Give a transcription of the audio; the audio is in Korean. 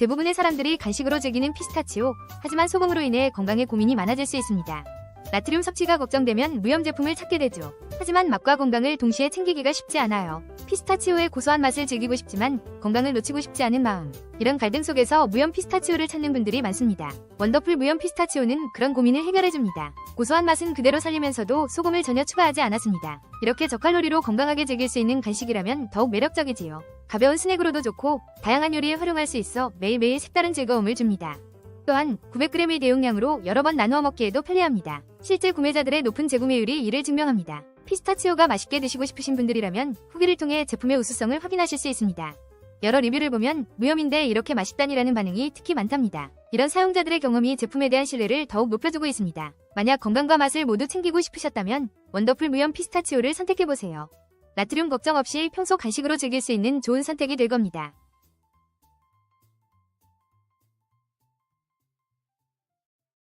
대부분의 사람들이 간식으로 즐기는 피스타치오, 하지만 소금으로 인해 건강에 고민이 많아질 수 있습니다. 나트륨 섭취가 걱정되면 무염 제품을 찾게 되죠. 하지만 맛과 건강을 동시에 챙기기가 쉽지 않아요. 피스타치오의 고소한 맛을 즐기고 싶지만 건강을 놓치고 싶지 않은 마음. 이런 갈등 속에서 무염 피스타치오를 찾는 분들이 많습니다. 원더풀 무염 피스타치오는 그런 고민을 해결해줍니다. 고소한 맛은 그대로 살리면서도 소금을 전혀 추가하지 않았습니다. 이렇게 저칼로리로 건강하게 즐길 수 있는 간식이라면 더욱 매력적이지요. 가벼운 스낵으로도 좋고 다양한 요리에 활용할 수 있어 매일매일 색다른 즐거움을 줍니다. 또한 900g의 대용량으로 여러 번 나누어 먹기에도 편리합니다. 실제 구매자들의 높은 재구매율이 이를 증명합니다. 피스타치오가 맛있게 드시고 싶으신 분들이라면 후기를 통해 제품의 우수성을 확인하실 수 있습니다. 여러 리뷰를 보면 무염인데 이렇게 맛있다니라는 반응이 특히 많답니다. 이런 사용자들의 경험이 제품에 대한 신뢰를 더욱 높여주고 있습니다. 만약 건강과 맛을 모두 챙기고 싶으셨다면 원더풀 무염 피스타치오를 선택해보세요. 나트륨 걱정 없이 평소 간식으로 즐길 수 있는 좋은 선택이 될 겁니다.